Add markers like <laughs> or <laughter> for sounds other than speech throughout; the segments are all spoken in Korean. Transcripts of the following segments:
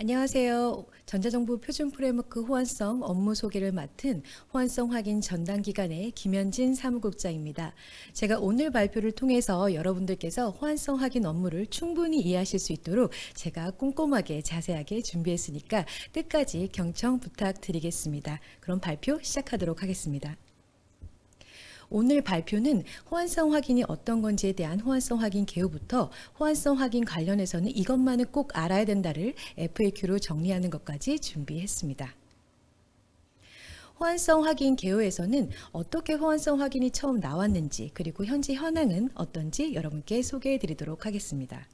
안녕하세요. 전자정부 표준 프레임워크 호환성 업무 소개를 맡은 호환성 확인 전담 기관의 김현진 사무국장입니다. 제가 오늘 발표를 통해서 여러분들께서 호환성 확인 업무를 충분히 이해하실 수 있도록 제가 꼼꼼하게 자세하게 준비했으니까 끝까지 경청 부탁드리겠습니다. 그럼 발표 시작하도록 하겠습니다. 오늘 발표는 호환성 확인이 어떤 건지에 대한 호환성 확인 개요부터 호환성 확인 관련해서는 이것만은 꼭 알아야 된다를 FAQ로 정리하는 것까지 준비했습니다. 호환성 확인 개요에서는 어떻게 호환성 확인이 처음 나왔는지 그리고 현재 현황은 어떤지 여러분께 소개해 드리도록 하겠습니다.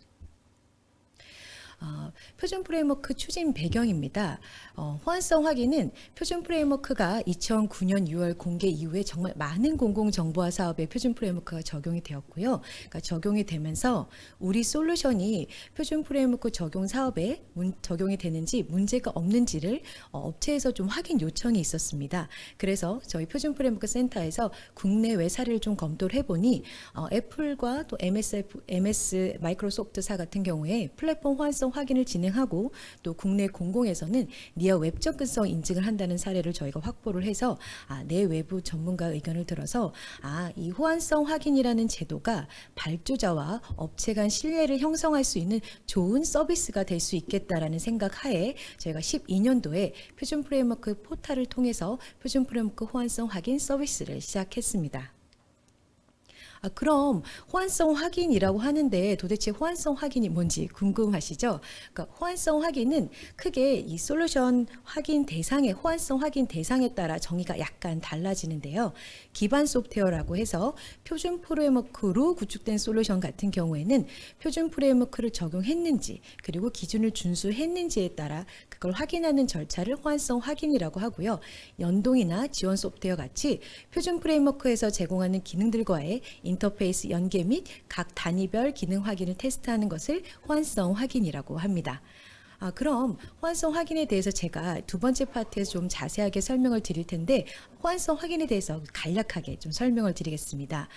어, 표준 프레임워크 추진 배경입니다. 어, 호환성 확인은 표준 프레임워크가 2009년 6월 공개 이후에 정말 많은 공공정보화 사업에 표준 프레임워크가 적용이 되었고요. 그러니까 적용이 되면서 우리 솔루션이 표준 프레임워크 적용 사업에 문, 적용이 되는지 문제가 없는지를 어, 업체에서 좀 확인 요청이 있었습니다. 그래서 저희 표준 프레임워크 센터에서 국내외 사례를 좀 검토를 해보니 어, 애플과 또 MSF, MS 마이크로소프트사 같은 경우에 플랫폼 호환성 확인을 진행하고 또 국내 공공에서는 니어 웹 접근성 인증을 한다는 사례를 저희가 확보를 해서 아, 내 외부 전문가 의견을 들어서 아, 이 호환성 확인이라는 제도가 발주자와 업체 간 신뢰를 형성할 수 있는 좋은 서비스가 될 수 있겠다라는 생각 하에 저희가 12년도에 표준 프레임워크 포탈을 통해서 표준 프레임워크 호환성 확인 서비스를 시작했습니다. 아, 그럼 호환성 확인이라고 하는데 도대체 호환성 확인이 뭔지 궁금하시죠? 그러니까 호환성 확인은 크게 이 솔루션 확인 대상의 호환성 확인 대상에 따라 정의가 약간 달라지는데요. 기반 소프트웨어라고 해서 표준 프레임워크로 구축된 솔루션 같은 경우에는 표준 프레임워크를 적용했는지 그리고 기준을 준수했는지에 따라 그걸 확인하는 절차를 호환성 확인이라고 하고요. 연동이나 지원 소프트웨어 같이 표준 프레임워크에서 제공하는 기능들과의 인 터페이스 연계 및 각 단위별 기능 확인을 테스트하는 것을 호환성 확인이라고 합니다. 아, 그럼 호환성 확인에 대해서 제가 두 번째 파트에서 좀 자세하게 설명을 드릴 텐데 호환성 확인에 대해서 간략하게 좀 설명을 드리겠습니다.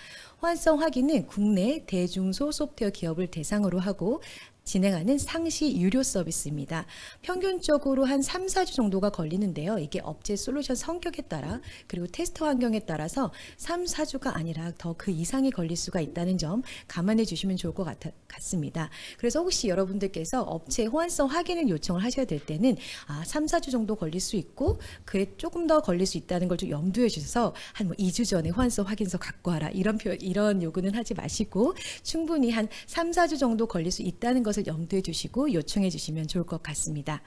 호환성 확인은 국내 대중소 소프트웨어 기업을 대상으로 하고 진행하는 상시 유료 서비스입니다. 평균적으로 한 3, 4주 정도가 걸리는데요. 이게 업체 솔루션 성격에 따라 그리고 테스트 환경에 따라서 3, 4주가 아니라 더 그 이상이 걸릴 수가 있다는 점 감안해 주시면 좋을 것 같, 같습니다. 그래서 혹시 여러분들께서 업체 호환성 확인을 요청을 하셔야 될 때는 아, 3, 4주 정도 걸릴 수 있고 그에 조금 더 걸릴 수 있다는 걸 좀 염두에 주셔서 한 뭐 2주 전에 호환성 확인서 갖고 와라 이런 표, 이런 요구는 하지 마시고 충분히 한 3, 4주 정도 걸릴 수 있다는 것을 염두에 주시고 요청해 주시면 좋을 것 같습니다.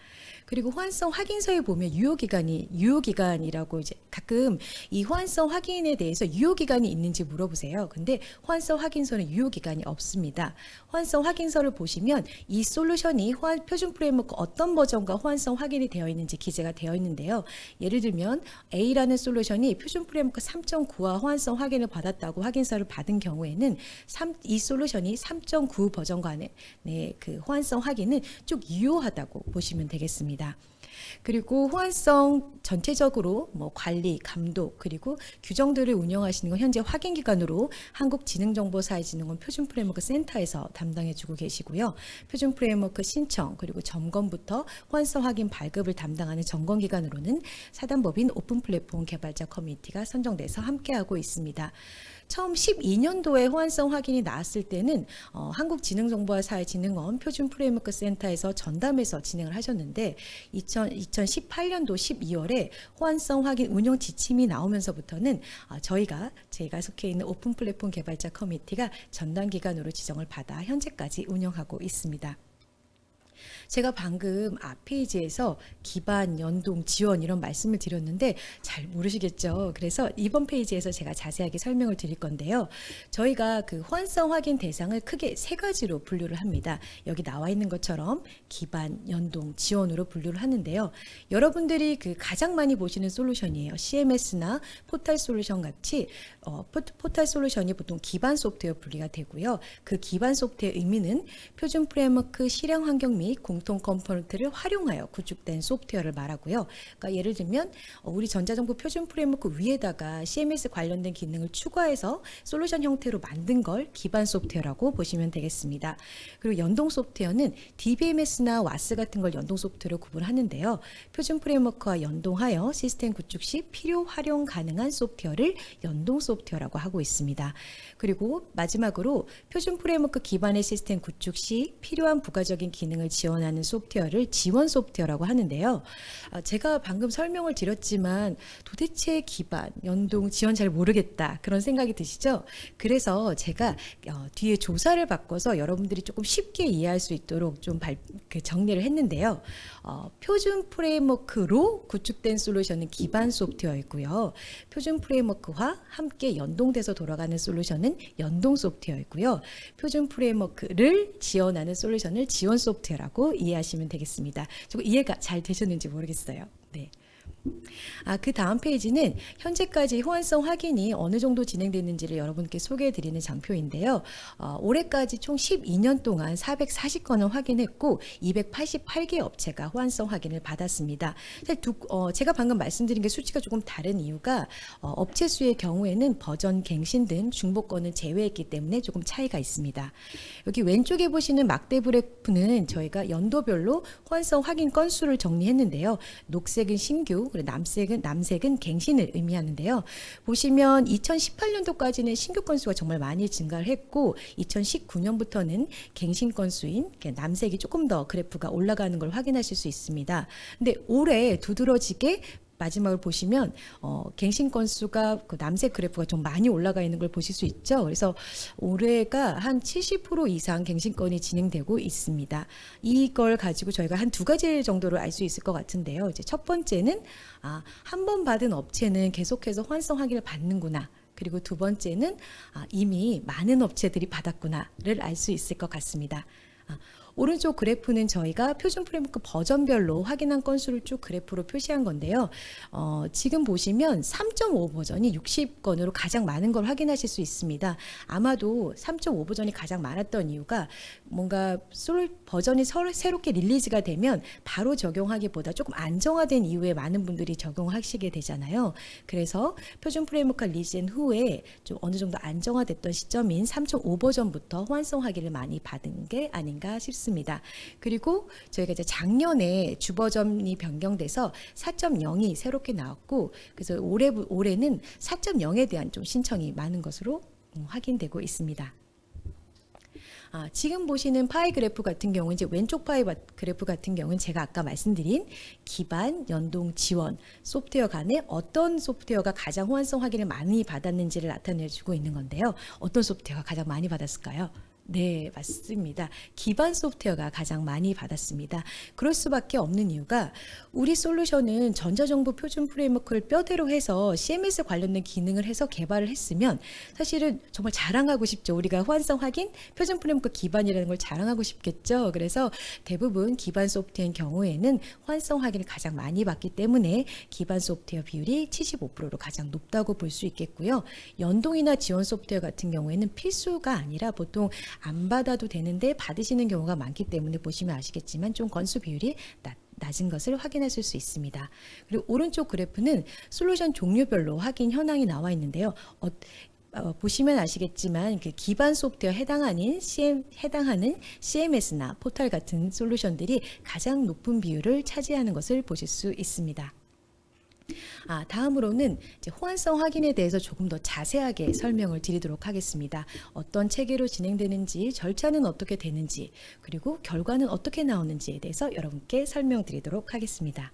그리고 호환성 확인서에 보면 유효 기간이 유효 기간이라고 이제 가끔 이 호환성 확인에 대해서 유효 기간이 있는지 물어보세요. 근데 호환성 확인서는 유효 기간이 없습니다. 호환성 확인서를 보시면 이 솔루션이 호환 표준 프레임워크 어떤 버전과 호환성 확인이 되어 있는지 기재가 되어 있는데요. 예를 들면 A라는 솔루션이 표준 프레임워크 3.9와 호환성 확인을 받았다고 확인서를 받은 경우에는 3, 이 솔루션이 3.9 버전과의 네, 그 호환성 확인은 쭉 유효하다고 보시면 되겠습니다. 그리고 호환성 전체적으로 뭐 관리, 감독 그리고 규정들을 운영하시는 건 현재 확인 기관으로 한국지능정보사회진흥원 표준 프레임워크 센터에서 담당해주고 계시고요. 표준 프레임워크 신청 그리고 점검부터 호환성 확인 발급을 담당하는 점검 기관으로는 사단법인 오픈 플랫폼 개발자 커뮤니티가 선정돼서 함께하고 있습니다. 처음 12년도에 호환성 확인이 나왔을 때는 어, 한국지능정보화사회진흥원 표준 프레임워크 센터에서 전담해서 진행을 하셨는데 2000, 2018년도 12월에 호환성 확인 운영 지침이 나오면서부터는 어, 저희가 제가 속해 있는 오픈 플랫폼 개발자 커뮤니티가 전담 기관으로 지정을 받아 현재까지 운영하고 있습니다. 제가 방금 앞 페이지에서 기반, 연동, 지원 이런 말씀을 드렸는데 잘 모르시겠죠. 그래서 이번 페이지에서 제가 자세하게 설명을 드릴 건데요. 저희가 그 호환성 확인 대상을 크게 세 가지로 분류를 합니다. 여기 나와 있는 것처럼 기반, 연동, 지원으로 분류를 하는데요. 여러분들이 그 가장 많이 보시는 솔루션이에요. CMS나 포탈 솔루션 같이 어, 포, 포탈 솔루션이 보통 기반 소프트웨어 분리가 되고요. 그 기반 소프트웨어 의미는 표준 프레임워크 실행 환경 및및 공통 컴포넌트를 활용하여 구축된 소프트웨어를 말하고요. 그러니까 예를 들면 어, 우리 전자정보 표준 프레임워크 위에다가 CMS 관련된 기능을 추가해서 솔루션 형태로 만든 걸 기반 소프트웨어라고 보시면 되겠습니다. 그리고 연동 소프트웨어는 DBMS나 와스 같은 걸 연동 소프트웨어로 구분하는데요. 표준 프레임워크와 연동하여 시스템 구축 시 필요 활용 가능한 소프트웨어를 연동 소프트웨어라고 하고 있습니다. 그리고 마지막으로 표준 프레임워크 기반의 시스템 구축 시 필요한 부가적인 기능을 지원하는 소프트웨어를 지원 소프트웨어라고 하는데요. 아, 제가 방금 설명을 드렸지만 도대체 기반, 연동, 지원 잘 모르겠다 그런 생각이 드시죠? 그래서 제가 어, 뒤에 조사를 바꿔서 여러분들이 조금 쉽게 이해할 수 있도록 좀 정리를 했는데요. 어, 표준 프레임워크로 구축된 솔루션은 기반 소프트웨어이고요. 표준 프레임워크와 함께 연동돼서 돌아가는 솔루션은 연동 소프트웨어이고요. 표준 프레임워크를 지원하는 솔루션을 지원 소프트웨어 라고 이해하시면 되겠습니다. 조금 이해가 잘 되셨는지 모르겠어요. 네. 아, 그 다음 페이지는 현재까지 호환성 확인이 어느 정도 진행됐는지를 여러분께 소개해 드리는 장표인데요. 어, 올해까지 총 12년 동안 440건을 확인했고 288개 업체가 호환성 확인을 받았습니다. 사실 두, 어, 제가 방금 말씀드린 게 수치가 조금 다른 이유가 어, 업체 수의 경우에는 버전 갱신 등 중복건을 제외했기 때문에 조금 차이가 있습니다. 여기 왼쪽에 보시는 막대 그래프는 저희가 연도별로 호환성 확인 건수를 정리했는데요. 녹색은 신규, 그리고 남색은 남색은 갱신을 의미하는데요. 보시면 2018년도까지는 신규 건수가 정말 많이 증가를 했고 2019년부터는 갱신 건수인 남색이 조금 더 그래프가 올라가는 걸 확인하실 수 있습니다. 근데 올해 두드러지게 마지막을 보시면 어, 갱신 건수가 그 남색 그래프가 좀 많이 올라가 있는 걸 보실 수 있죠. 그래서 올해가 한 70% 이상 갱신 건이 진행되고 있습니다. 이걸 가지고 저희가 한 두 가지 정도를 알수 있을 것 같은데요. 이제 첫 번째는 아, 한 번 받은 업체는 계속해서 환성 확인을 받는구나. 그리고 두 번째는 아, 이미 많은 업체들이 받았구나를 알 수 있을 것 같습니다. 아, 오른쪽 그래프는 저희가 표준 프레임워크 버전별로 확인한 건수를 쭉 그래프로 표시한 건데요. 어, 지금 보시면 3.5 버전이 60건으로 가장 많은 걸 확인하실 수 있습니다. 아마도 3.5 버전이 가장 많았던 이유가 뭔가 솔 버전이 서로 새롭게 릴리즈가 되면 바로 적용하기보다 조금 안정화된 이후에 많은 분들이 적용하시게 되잖아요. 그래서 표준 프레임워크 리젠 후에 좀 어느 정도 안정화됐던 시점인 3.5 버전부터 호환성 확인을 많이 받은 게 아닌가 싶습니다. 그리고 저희가 이제 작년에 주 버전이 변경돼서 4.0이 새롭게 나왔고 그래서 올해 올해는 4.0에 대한 좀 신청이 많은 것으로 음, 확인되고 있습니다. 아, 지금 보시는 파이 그래프 같은 경우 이제 왼쪽 파이 바- 그래프 같은 경우는 제가 아까 말씀드린 기반, 연동, 지원 소프트웨어 간에 어떤 소프트웨어가 가장 호환성 확인을 많이 받았는지를 나타내주고 있는 건데요. 어떤 소프트웨어가 가장 많이 받았을까요? 네, 맞습니다. 기반 소프트웨어가 가장 많이 받았습니다. 그럴 수밖에 없는 이유가 우리 솔루션은 전자정보 표준 프레임워크를 뼈대로 해서 CMS 관련된 기능을 해서 개발을 했으면 사실은 정말 자랑하고 싶죠. 우리가 호환성 확인 표준 프레임워크 기반이라는 걸 자랑하고 싶겠죠. 그래서 대부분 기반 소프트웨어인 경우에는 호환성 확인을 가장 많이 받기 때문에 기반 소프트웨어 비율이 75%로 가장 높다고 볼 수 있겠고요. 연동이나 지원 소프트웨어 같은 경우에는 필수가 아니라 보통 안 받아도 되는데 받으시는 경우가 많기 때문에 보시면 아시겠지만 좀 건수 비율이 낮 낮은 것을 확인하실 수 있습니다. 그리고 오른쪽 그래프는 솔루션 종류별로 확인 현황이 나와 있는데요. 어, 어, 보시면 아시겠지만 그 기반 소프트웨어 해당하는 CM 해당하는 CMS나 포털 같은 솔루션들이 가장 높은 비율을 차지하는 것을 보실 수 있습니다. 아, 다음으로는 이제 호환성 확인에 대해서 조금 더 자세하게 설명을 드리도록 하겠습니다. 어떤 체계로 진행되는지, 절차는 어떻게 되는지, 그리고 결과는 어떻게 나오는지에 대해서 여러분께 설명드리도록 하겠습니다.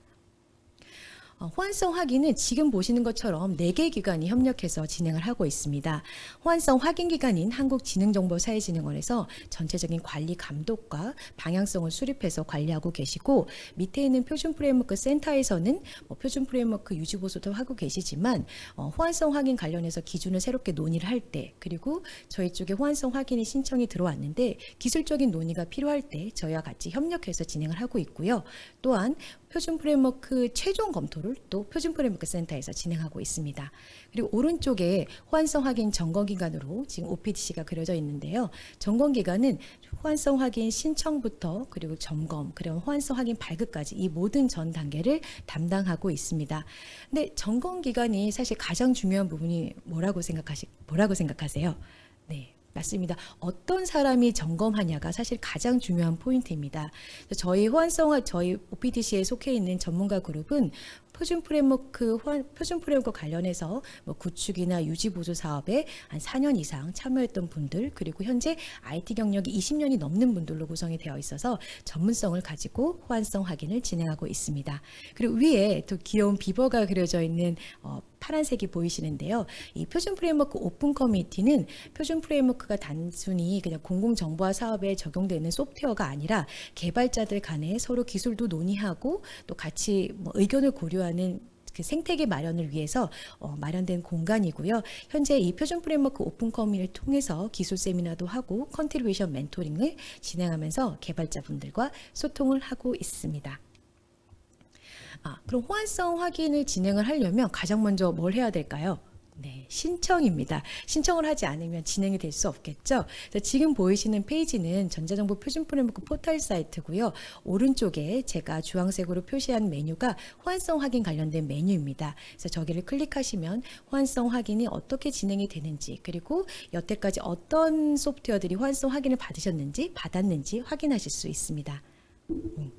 어, 호환성 확인은 지금 보시는 것처럼 4개 기관이 협력해서 진행을 하고 있습니다. 호환성 확인 기관인 한국지능정보사회진흥원에서 전체적인 관리 감독과 방향성을 수립해서 관리하고 계시고 밑에 있는 표준 프레임워크 센터에서는 뭐 표준 프레임워크 유지 보수도 하고 계시지만 어, 호환성 확인 관련해서 기준을 새롭게 논의를 할 때 그리고 저희 쪽에 호환성 확인이 신청이 들어왔는데 기술적인 논의가 필요할 때 저희와 같이 협력해서 진행을 하고 있고요. 또한 표준 프레임워크 최종 검토를 또 표준 프레임워크 센터에서 진행하고 있습니다. 그리고 오른쪽에 호환성 확인 점검 기간으로 지금 OPDC가 그려져 있는데요. 점검 기간은 호환성 확인 신청부터 그리고 점검, 그리고 호환성 확인 발급까지 이 모든 전 단계를 담당하고 있습니다. 근데 점검 기간이 사실 가장 중요한 부분이 뭐라고 생각하시 뭐라고 생각하세요? 네. 맞습니다. 어떤 사람이 점검하냐가 사실 가장 중요한 포인트입니다. 저희 호환성 저희 OPDC에 속해 있는 전문가 그룹은 표준 프레임워크 호환, 표준 프레임워크 관련해서 뭐 구축이나 유지 보조 사업에 한 4년 이상 참여했던 분들 그리고 현재 IT 경력이 20년이 넘는 분들로 구성이 되어 있어서 전문성을 가지고 호환성 확인을 진행하고 있습니다. 그리고 위에 또 귀여운 비버가 그려져 있는 어, 파란색이 보이시는데요. 이 표준 프레임워크 오픈 커뮤니티는 표준 프레임워크가 단순히 그냥 공공정보화 사업에 적용되는 소프트웨어가 아니라 개발자들 간에 서로 기술도 논의하고 또 같이 뭐 의견을 고려하는 그 생태계 마련을 위해서 어, 마련된 공간이고요. 현재 이 표준 프레임워크 오픈 커뮤니를 통해서 기술 세미나도 하고 컨트리뷰션 멘토링을 진행하면서 개발자분들과 소통을 하고 있습니다. 아, 그럼 호환성 확인을 진행을 하려면 가장 먼저 뭘 해야 될까요? 네, 신청입니다. 신청을 하지 않으면 진행이 될 수 없겠죠. 지금 보이시는 페이지는 전자정보 표준 프레임워크 포털 사이트고요. 오른쪽에 제가 주황색으로 표시한 메뉴가 호환성 확인 관련된 메뉴입니다. 그래서 저기를 클릭하시면 호환성 확인이 어떻게 진행이 되는지 그리고 여태까지 어떤 소프트웨어들이 호환성 확인을 받으셨는지 받았는지 확인하실 수 있습니다. 음.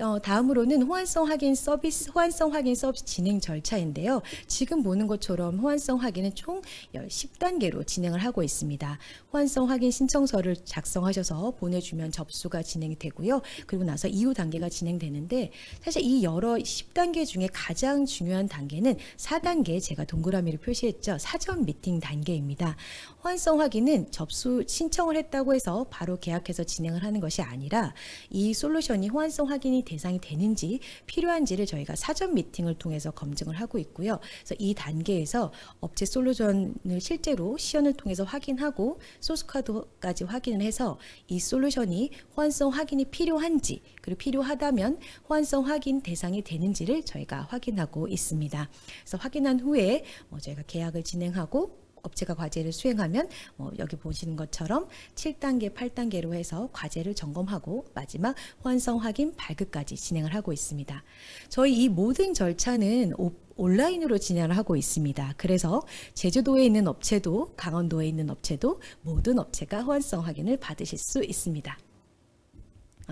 어, 다음으로는 호환성 확인 서비스, 호환성 확인 서비스 진행 절차인데요. 지금 보는 것처럼 호환성 확인은 총 10단계로 진행을 하고 있습니다. 호환성 확인 신청서를 작성하셔서 보내주면 접수가 진행이 되고요. 그리고 나서 이후 단계가 진행되는데 사실 이 여러 10단계 중에 가장 중요한 단계는 4단계 제가 동그라미를 표시했죠. 사전 미팅 단계입니다. 호환성 확인은 접수 신청을 했다고 해서 바로 계약해서 진행을 하는 것이 아니라 이 솔루션이 호환성 확인이 대상이 되는지 필요한지를 저희가 사전 미팅을 통해서 검증을 하고 있고요. 그래서 이 단계에서 업체 솔루션을 실제로 시연을 통해서 확인하고 소스코드까지 확인을 해서 이 솔루션이 호환성 확인이 필요한지 그리고 필요하다면 호환성 확인 대상이 되는지를 저희가 확인하고 있습니다. 그래서 확인한 후에 뭐 저희가 계약을 진행하고 업체가 과제를 수행하면 뭐 여기 보시는 것처럼 7단계, 8단계로 해서 과제를 점검하고 마지막 호환성 확인 발급까지 진행을 하고 있습니다. 저희 이 모든 절차는 오- 온라인으로 진행을 하고 있습니다. 그래서 제주도에 있는 업체도 강원도에 있는 업체도 모든 업체가 호환성 확인을 받으실 수 있습니다.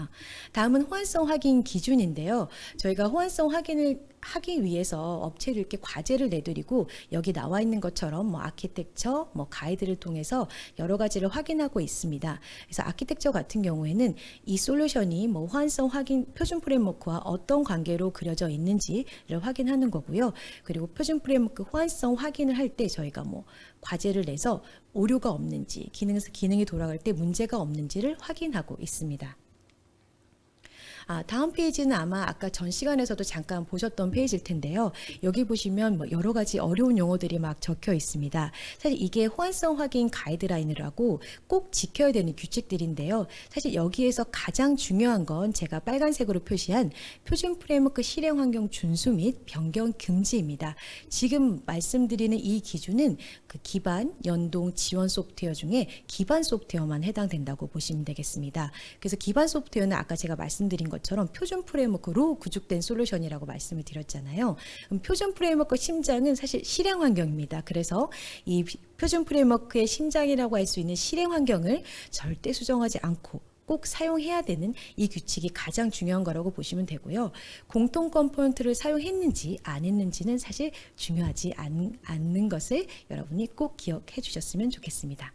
아, 다음은 호환성 확인 기준인데요. 저희가 호환성 확인을 하기 위해서 업체를 이렇게 과제를 내드리고 여기 나와 있는 것처럼 뭐 아키텍처, 뭐 가이드를 통해서 여러 가지를 확인하고 있습니다. 그래서 아키텍처 같은 경우에는 이 솔루션이 뭐 호환성 확인 표준 프레임워크와 어떤 관계로 그려져 있는지를 확인하는 거고요. 그리고 표준 프레임워크 호환성 확인을 할 때 저희가 뭐 과제를 내서 오류가 없는지 기능에서 기능이 돌아갈 때 문제가 없는지를 확인하고 있습니다. 아, 다음 페이지는 아마 아까 전 시간에서도 잠깐 보셨던 페이지일 텐데요. 여기 보시면 뭐 여러 가지 어려운 용어들이 막 적혀 있습니다. 사실 이게 호환성 확인 가이드라인이라고 꼭 지켜야 되는 규칙들인데요. 사실 여기에서 가장 중요한 건 제가 빨간색으로 표시한 표준 프레임워크 실행 환경 준수 및 변경 금지입니다. 지금 말씀드리는 이 기준은 그 기반, 연동, 지원 소프트웨어 중에 기반 소프트웨어만 해당된다고 보시면 되겠습니다. 그래서 기반 소프트웨어는 아까 제가 말씀드린 것 처럼 표준 프레임워크로 구축된 솔루션이라고 말씀을 드렸잖아요. 표준 프레임워크 심장은 사실 실행 환경입니다. 그래서 이 표준 프레임워크의 심장이라고 할 수 있는 실행 환경을 절대 수정하지 않고 꼭 사용해야 되는 이 규칙이 가장 중요한 거라고 보시면 되고요. 공통 컴포넌트를 사용했는지 안 했는지는 사실 중요하지 않, 않는 것을 여러분이 꼭 기억해 주셨으면 좋겠습니다.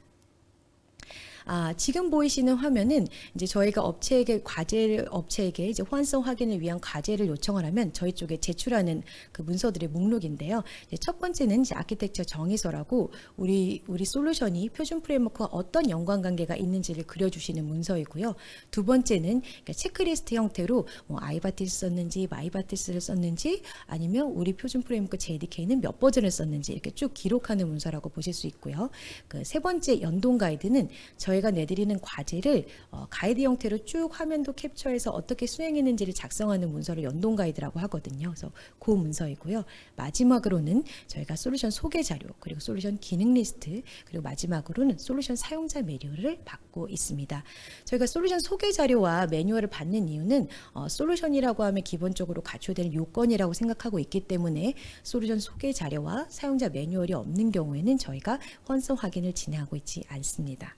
아, 지금 보이시는 화면은 이제 저희가 업체에게 과제를 업체에게 이제 호환성 확인을 위한 과제를 요청을 하면 저희 쪽에 제출하는 그 문서들의 목록인데요. 첫 번째는 이제 아키텍처 정의서라고 우리 우리 솔루션이 표준 프레임워크와 어떤 연관 관계가 있는지를 그려주시는 문서이고요. 두 번째는 그러니까 체크리스트 형태로 뭐 아이바티스 썼는지 마이바티스를 썼는지 아니면 우리 표준 프레임워크 JDK는 몇 버전을 썼는지 이렇게 쭉 기록하는 문서라고 보실 수 있고요. 그 세 번째 연동 가이드는 저희 저희가 내드리는 과제를 어, 가이드 형태로 쭉 화면도 캡처해서 어떻게 수행했는지를 작성하는 문서를 연동 가이드라고 하거든요. 그래서 그 문서이고요. 마지막으로는 저희가 솔루션 소개 자료, 그리고 솔루션 기능 리스트, 그리고 마지막으로는 솔루션 사용자 매뉴얼을 받고 있습니다. 저희가 솔루션 소개 자료와 매뉴얼을 받는 이유는 어, 솔루션이라고 하면 기본적으로 갖춰야 요건이라고 생각하고 있기 때문에 솔루션 소개 자료와 사용자 매뉴얼이 없는 경우에는 저희가 혼성 확인을 진행하고 있지 않습니다.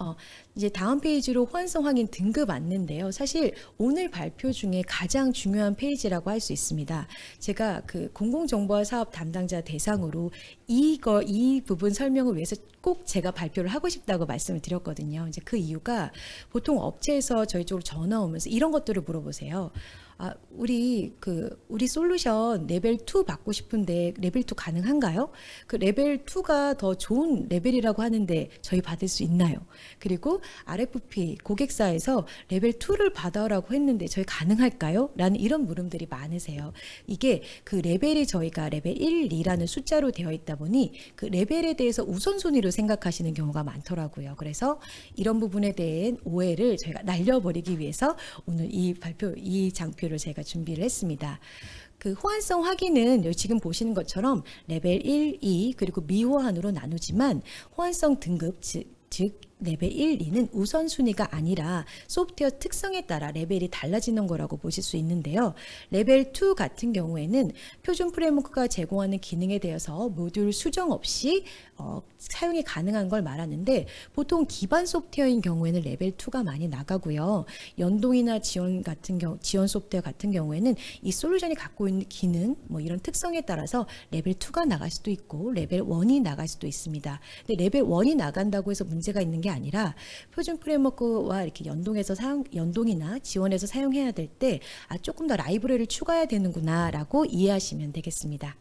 어, 이제 다음 페이지로 호환성 확인 등급 안내인데요. 사실 오늘 발표 중에 가장 중요한 페이지라고 할 수 있습니다. 제가 그 공공정보화 사업 담당자 대상으로 이거 이 부분 설명을 위해서 꼭 제가 발표를 하고 싶다고 말씀을 드렸거든요. 이제 그 이유가 보통 업체에서 저희 쪽으로 전화 오면서 이런 것들을 물어보세요. 아, 우리 그 우리 솔루션 레벨 2 받고 싶은데 레벨 2 가능한가요? 그 레벨 2가 더 좋은 레벨이라고 하는데 저희 받을 수 있나요? 그리고 RFP 고객사에서 레벨 2를 받아라고 했는데 저희 가능할까요? 라는 이런 물음들이 많으세요. 이게 그 레벨이 저희가 레벨 1, 2라는 숫자로 되어 있다 보니 그 레벨에 대해서 우선순위로 생각하시는 경우가 많더라고요. 그래서 이런 부분에 대한 오해를 저희가 날려버리기 위해서 오늘 이 발표, 이 장표 를 제가 준비를 했습니다. 그 호환성 확인은 지금 보시는 것처럼 레벨 1, 2 그리고 미호환으로 나누지만 호환성 등급 즉, 즉 레벨 1, 2는 우선순위가 아니라 소프트웨어 특성에 따라 레벨이 달라지는 거라고 보실 수 있는데요. 레벨 2 같은 경우에는 표준 프레임워크가 제공하는 기능에 대해서 모듈 수정 없이 어, 사용이 가능한 걸 말하는데 보통 기반 소프트웨어인 경우에는 레벨 2가 많이 나가고요. 연동이나 지원 같은 경우 지원 소프트웨어 같은 경우에는 이 솔루션이 갖고 있는 기능 뭐 이런 특성에 따라서 레벨 2가 나갈 수도 있고 레벨 1이 나갈 수도 있습니다. 근데 레벨 1이 나간다고 해서 문제가 있는 게 아니라 표준 프레임워크와 이렇게 연동해서 사용 연동이나 지원해서 사용해야 될 때 아, 조금 더 라이브러리를 추가해야 되는구나라고 이해하시면 되겠습니다.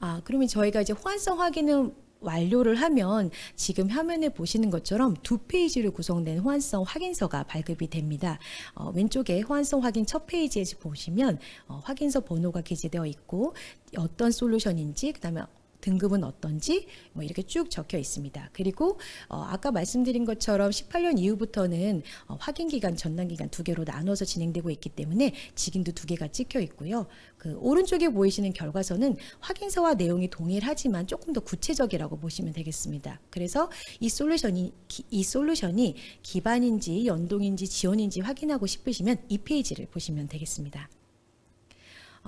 아, 그러면 저희가 이제 호환성 확인은 완료를 하면 지금 화면에 보시는 것처럼 두 페이지로 구성된 호환성 확인서가 발급이 됩니다. 어, 왼쪽에 호환성 확인 첫 페이지에 보시면 어, 확인서 번호가 기재되어 있고 어떤 솔루션인지 그다음에 등급은 어떤지 뭐 이렇게 쭉 적혀 있습니다. 그리고 어, 아까 말씀드린 것처럼 18년 이후부터는 어, 확인 기간, 전담 기간 두 개로 나눠서 진행되고 있기 때문에 직인도 두 개가 찍혀 있고요. 그 오른쪽에 보이시는 결과서는 확인서와 내용이 동일하지만 조금 더 구체적이라고 보시면 되겠습니다. 그래서 이 솔루션이 기- 이 솔루션이 기반인지 연동인지 지원인지 확인하고 싶으시면 이 페이지를 보시면 되겠습니다.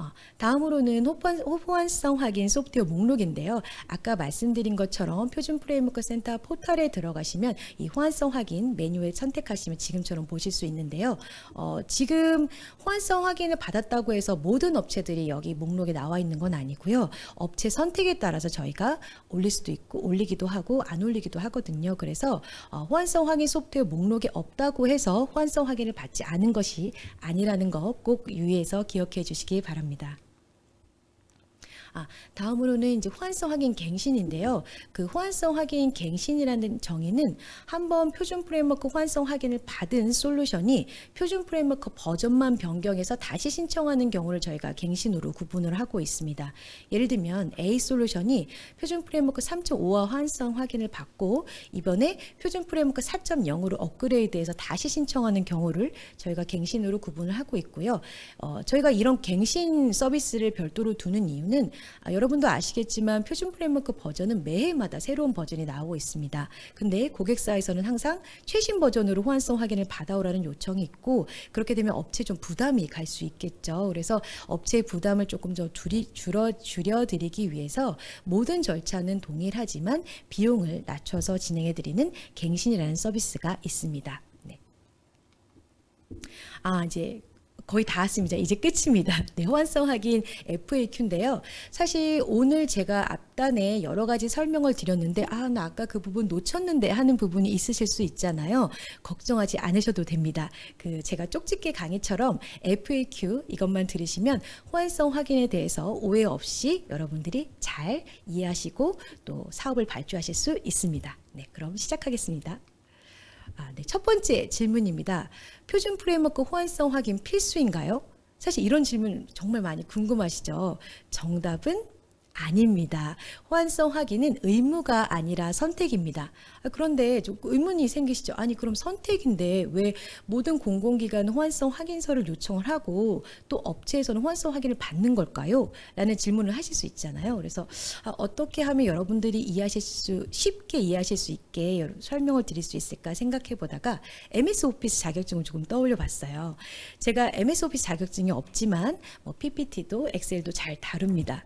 어, 다음으로는 호환, 호환성 확인 소프트웨어 목록인데요. 아까 말씀드린 것처럼 표준 프레임워크 센터 포털에 들어가시면 이 호환성 확인 메뉴에 선택하시면 지금처럼 보실 수 있는데요. 어, 지금 호환성 확인을 받았다고 해서 모든 업체들이 여기 목록에 나와 있는 건 아니고요. 업체 선택에 따라서 저희가 올릴 수도 있고 올리기도 하고 안 올리기도 하거든요. 그래서 어, 호환성 확인 소프트웨어 목록에 없다고 해서 호환성 확인을 받지 않은 것이 아니라는 거 꼭 유의해서 기억해 주시기 바랍니다. 바랍니다. 아, 다음으로는 이제 호환성 확인 갱신인데요. 그 호환성 확인 갱신이라는 정의는 한번 표준 프레임워크 호환성 확인을 받은 솔루션이 표준 프레임워크 버전만 변경해서 다시 신청하는 경우를 저희가 갱신으로 구분을 하고 있습니다. 예를 들면 A 솔루션이 표준 프레임워크 3.5와 호환성 확인을 받고 이번에 표준 프레임워크 4.0으로 업그레이드해서 다시 신청하는 경우를 저희가 갱신으로 구분을 하고 있고요. 어, 저희가 이런 갱신 서비스를 별도로 두는 이유는 아, 여러분도 아시겠지만 표준 프레임워크 버전은 매해마다 새로운 버전이 나오고 있습니다. 근데 고객사에서는 항상 최신 버전으로 호환성 확인을 받아오라는 요청이 있고 그렇게 되면 업체 좀 부담이 갈 수 있겠죠. 그래서 업체의 부담을 조금 더 줄이, 줄어 줄여드리기 위해서 모든 절차는 동일하지만 비용을 낮춰서 진행해드리는 갱신이라는 서비스가 있습니다. 네. 아 이제 거의 다 왔습니다. 이제 끝입니다. <laughs> 네, 호환성 확인 FAQ인데요. 사실 오늘 제가 앞단에 여러 가지 설명을 드렸는데 아, 나 아까 그 부분 놓쳤는데 하는 부분이 있으실 수 있잖아요. 걱정하지 않으셔도 됩니다. 그 제가 쪽집게 강의처럼 FAQ 이것만 들으시면 호환성 확인에 대해서 오해 없이 여러분들이 잘 이해하시고 또 사업을 발주하실 수 있습니다. 네, 그럼 시작하겠습니다. 아, 네. 첫 번째 질문입니다. 표준 프레임워크 호환성 확인 필수인가요? 사실 이런 질문 정말 많이 궁금하시죠? 정답은 아닙니다. 호환성 확인은 의무가 아니라 선택입니다. 아, 그런데 좀 의문이 생기시죠? 아니 그럼 선택인데 왜 모든 공공기관은 호환성 확인서를 요청을 하고 또 업체에서는 호환성 확인을 받는 걸까요? 라는 질문을 하실 수 있잖아요. 그래서 아, 어떻게 하면 여러분들이 이해하실 수 쉽게 이해하실 수 있게 설명을 드릴 수 있을까 생각해 보다가 MS 오피스 자격증을 조금 떠올려 봤어요. 제가 MS 오피스 자격증이 없지만 뭐 PPT도 엑셀도 잘 다룹니다.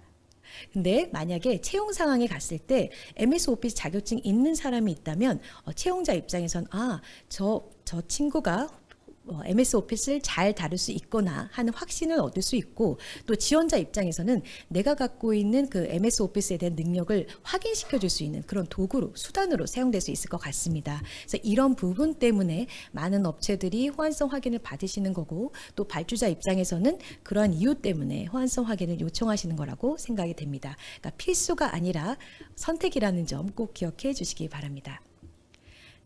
근데 만약에 채용 상황에 갔을 때 MS 오피스 자격증 있는 사람이 있다면 어, 채용자 입장에선 아, 저, 저 친구가 어, MS 오피스를 잘 다룰 수 있거나 하는 확신을 얻을 수 있고 또 지원자 입장에서는 내가 갖고 있는 그 MS 오피스에 대한 능력을 확인시켜 줄 수 있는 그런 도구로 수단으로 사용될 수 있을 것 같습니다. 그래서 이런 부분 때문에 많은 업체들이 호환성 확인을 받으시는 거고 또 발주자 입장에서는 그러한 이유 때문에 호환성 확인을 요청하시는 거라고 생각이 됩니다. 그러니까 필수가 아니라 선택이라는 점 꼭 기억해 주시기 바랍니다.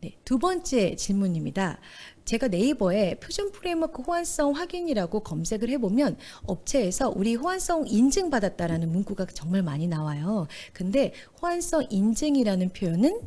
네, 두 번째 질문입니다. 제가 네이버에 표준 프레임워크 호환성 확인이라고 검색을 해보면 업체에서 우리 호환성 인증 받았다라는 문구가 정말 많이 나와요. 근데 호환성 인증이라는 표현은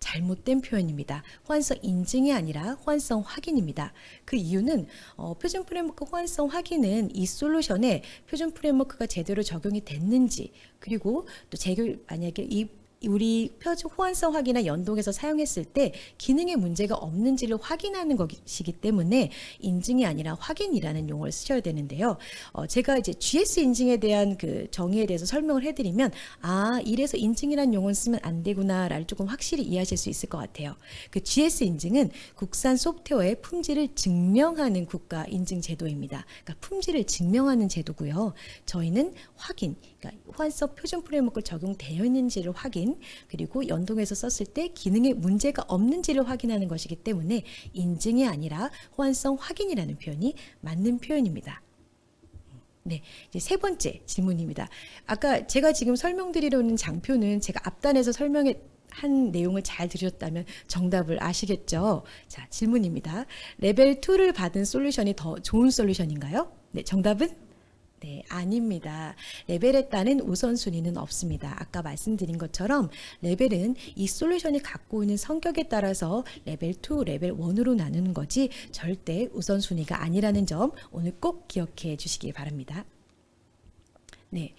잘못된 표현입니다. 호환성 인증이 아니라 호환성 확인입니다. 그 이유는 어, 표준 프레임워크 호환성 확인은 이 솔루션에 표준 프레임워크가 제대로 적용이 됐는지 그리고 또 제교 만약에 이 우리 표준 호환성 확인이나 연동해서 사용했을 때 기능에 문제가 없는지를 확인하는 것이기 때문에 인증이 아니라 확인이라는 용어를 쓰셔야 되는데요. 어, 제가 이제 GS 인증에 대한 그 정의에 대해서 설명을 해드리면 아 이래서 인증이라는 용어를 쓰면 안 되구나를 조금 확실히 이해하실 수 있을 것 같아요. 그 GS 인증은 국산 소프트웨어의 품질을 증명하는 국가 인증 제도입니다. 그러니까 품질을 증명하는 제도고요. 저희는 확인, 그러니까 호환성 표준 프레임워크 적용되어 있는지를 확인, 그리고 연동해서 썼을 때 기능에 문제가 없는지를 확인하는 것이기 때문에 인증이 아니라 호환성 확인이라는 표현이 맞는 표현입니다. 네, 이제 세 번째 질문입니다. 아까 제가 지금 설명드리려는 장표는 제가 앞단에서 설명해 한 내용을 잘 들으셨다면 정답을 아시겠죠? 자, 질문입니다. 레벨 2를 받은 솔루션이 더 좋은 솔루션인가요? 네, 정답은 네, 아닙니다. 레벨에 따른 우선순위는 없습니다. 아까 말씀드린 것처럼 레벨은 이 솔루션이 갖고 있는 성격에 따라서 레벨 2, 레벨 1으로 나누는 거지 절대 우선순위가 아니라는 점 오늘 꼭 기억해 주시기 바랍니다. 네.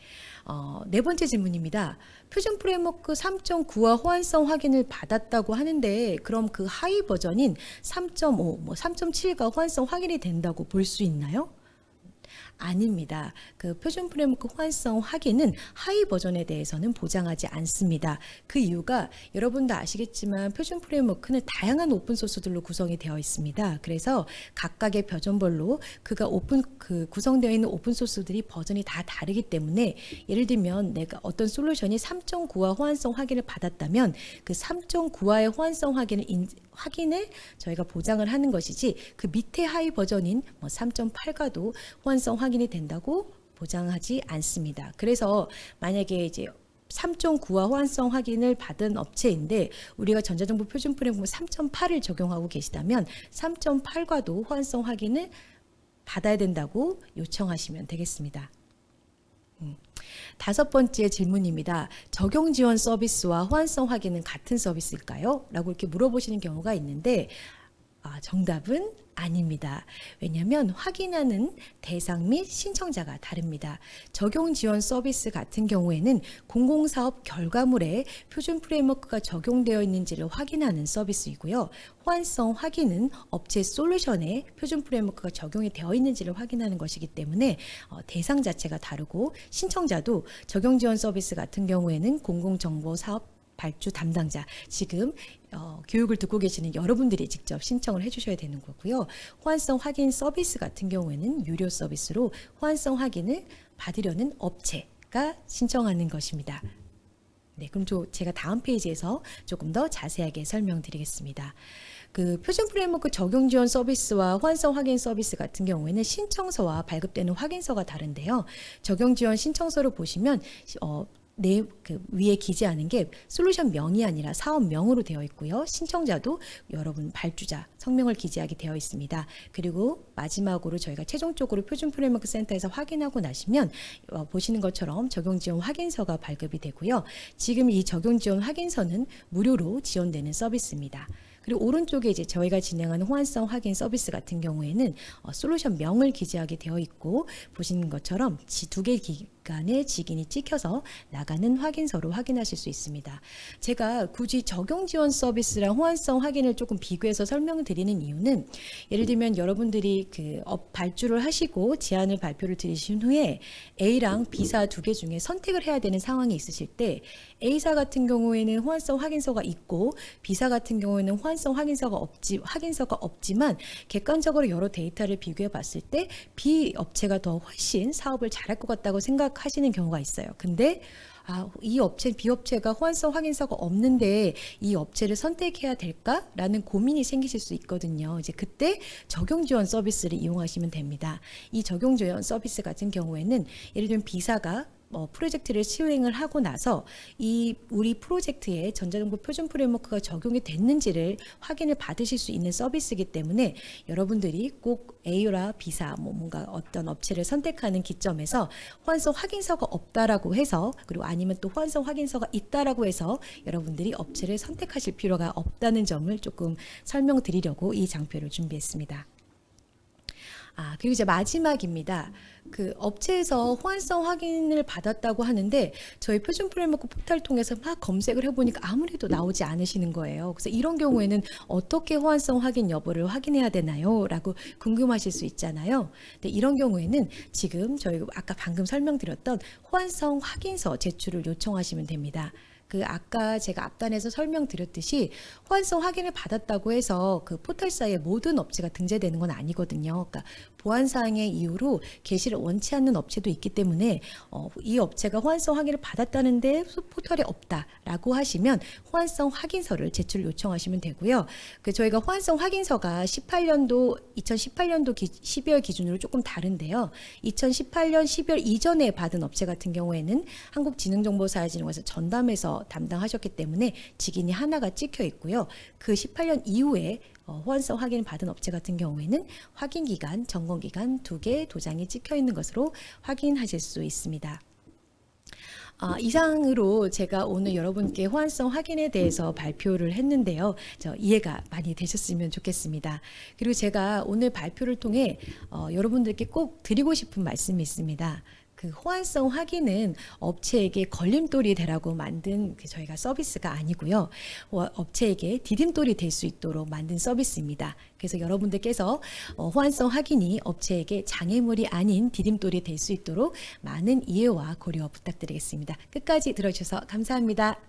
어, 네 번째 질문입니다. 표준 프레임워크 3.9와 호환성 확인을 받았다고 하는데 그럼 그 하위 버전인 3.5, 뭐 3.7과 호환성 확인이 된다고 볼 수 있나요? 아닙니다. 그 표준 프레임워크 호환성 확인은 하위 버전에 대해서는 보장하지 않습니다. 그 이유가 여러분 다 아시겠지만 표준 프레임워크는 다양한 오픈 소스들로 구성이 되어 있습니다. 그래서 각각의 버전별로 그가 오픈 그 구성되어 있는 오픈 소스들이 버전이 다 다르기 때문에 예를 들면 내가 어떤 솔루션이 3.9와 호환성 확인을 받았다면 그 3.9와의 호환성 확인을 인, 확인을 저희가 보장을 하는 것이지 그 밑에 하위 버전인 뭐 3.8과도 호환성 확인 이 된다고 보장하지 않습니다. 그래서 만약에 이제 3.9와 호환성 확인을 받은 업체인데 우리가 전자정보 표준 프레임워크 3.8을 적용하고 계시다면 3.8과도 호환성 확인을 받아야 된다고 요청하시면 되겠습니다. 음. 다섯 번째 질문입니다. 적용 지원 서비스와 호환성 확인은 같은 서비스일까요? 라고 이렇게 물어보시는 경우가 있는데 아, 정답은 아닙니다. 왜냐하면 확인하는 대상 및 신청자가 다릅니다. 적용 지원 서비스 같은 경우에는 공공사업 결과물에 표준 프레임워크가 적용되어 있는지를 확인하는 서비스이고요. 호환성 확인은 업체 솔루션에 표준 프레임워크가 적용이 되어 있는지를 확인하는 것이기 때문에 어, 대상 자체가 다르고 신청자도 적용 지원 서비스 같은 경우에는 공공정보 사업 발주 담당자 지금 어, 교육을 듣고 계시는 여러분들이 직접 신청을 해주셔야 되는 거고요. 호환성 확인 서비스 같은 경우에는 유료 서비스로 호환성 확인을 받으려는 업체가 신청하는 것입니다. 네, 그럼 저 제가 다음 페이지에서 조금 더 자세하게 설명드리겠습니다. 그 표준 프레임워크 적용 지원 서비스와 호환성 확인 서비스 같은 경우에는 신청서와 발급되는 확인서가 다른데요. 적용 지원 신청서를 보시면 어, 내그 위에 기재하는 게 솔루션 명이 아니라 사업 명으로 되어 있고요. 신청자도 여러분 발주자 성명을 기재하게 되어 있습니다. 그리고 마지막으로 저희가 최종적으로 표준 프레임워크 센터에서 확인하고 나시면 어, 보시는 것처럼 적용 지원 확인서가 발급이 되고요. 지금 이 적용 지원 확인서는 무료로 지원되는 서비스입니다. 그리고 오른쪽에 이제 저희가 진행하는 호환성 확인 서비스 같은 경우에는 어, 솔루션 명을 기재하게 되어 있고 보시는 것처럼 두 개 기 간의 직인이 찍혀서 나가는 확인서로 확인하실 수 있습니다. 제가 굳이 적용 지원 서비스랑 호환성 확인을 조금 비교해서 설명을 드리는 이유는 예를 들면 여러분들이 그업 발주를 하시고 제안을 발표를 드리신 후에 A랑 B사 두 개 중에 선택을 해야 되는 상황이 있으실 때 A사 같은 경우에는 호환성 확인서가 있고 B사 같은 경우에는 호환성 확인서가 없지 확인서가 없지만 객관적으로 여러 데이터를 비교해 봤을 때 B 업체가 더 훨씬 사업을 잘할 것 같다고 생각 하시는 경우가 있어요. 근데 아, 이 업체, 비업체가 호환성 확인서가 없는데 이 업체를 선택해야 될까라는 고민이 생기실 수 있거든요. 이제 그때 적용 지원 서비스를 이용하시면 됩니다. 이 적용 지원 서비스 같은 경우에는 예를 들면 B사가 어, 프로젝트를 시행을 하고 나서 이 우리 프로젝트에 전자정보 표준 프레임워크가 적용이 됐는지를 확인을 받으실 수 있는 서비스이기 때문에 여러분들이 꼭 A라 B사 뭐 뭔가 어떤 업체를 선택하는 기점에서 호환성 확인서가 없다라고 해서 그리고 아니면 또 호환성 확인서가 있다라고 해서 여러분들이 업체를 선택하실 필요가 없다는 점을 조금 설명드리려고 이 장표를 준비했습니다. 아, 그리고 이제 마지막입니다. 그 업체에서 호환성 확인을 받았다고 하는데 저희 표준 프레임워크 포털 통해서 막 검색을 해보니까 아무래도 나오지 않으시는 거예요. 그래서 이런 경우에는 어떻게 호환성 확인 여부를 확인해야 되나요? 라고 궁금하실 수 있잖아요. 근데 이런 경우에는 지금 저희 아까 방금 설명드렸던 호환성 확인서 제출을 요청하시면 됩니다. 그 아까 제가 앞단에서 설명드렸듯이 호환성 확인을 받았다고 해서 그 포털사에 모든 업체가 등재되는 건 아니거든요. 그러니까 보안 사항의 이유로 게시를 원치 않는 업체도 있기 때문에 어, 이 업체가 호환성 확인을 받았다는데 포털에 없다라고 하시면 호환성 확인서를 제출 요청하시면 되고요. 그 저희가 호환성 확인서가 18년도 2018년도 기, 12월 기준으로 조금 다른데요. 2018년 12월 이전에 받은 업체 같은 경우에는 한국지능정보사회진흥원에서 전담해서 담당하셨기 때문에 직인이 하나가 찍혀 있고요. 그 18년 이후에 어, 호환성 확인을 받은 업체 같은 경우에는 확인 기간, 점검 기간 두 개 도장이 찍혀 있는 것으로 확인하실 수 있습니다. 아, 이상으로 제가 오늘 여러분께 호환성 확인에 대해서 발표를 했는데요. 저 이해가 많이 되셨으면 좋겠습니다. 그리고 제가 오늘 발표를 통해 어, 여러분들께 꼭 드리고 싶은 말씀이 있습니다. 그 호환성 확인은 업체에게 걸림돌이 되라고 만든 그 저희가 서비스가 아니고요. 어, 업체에게 디딤돌이 될 수 있도록 만든 서비스입니다. 그래서 여러분들께서 어, 호환성 확인이 업체에게 장애물이 아닌 디딤돌이 될 수 있도록 많은 이해와 고려 부탁드리겠습니다. 끝까지 들어주셔서 감사합니다.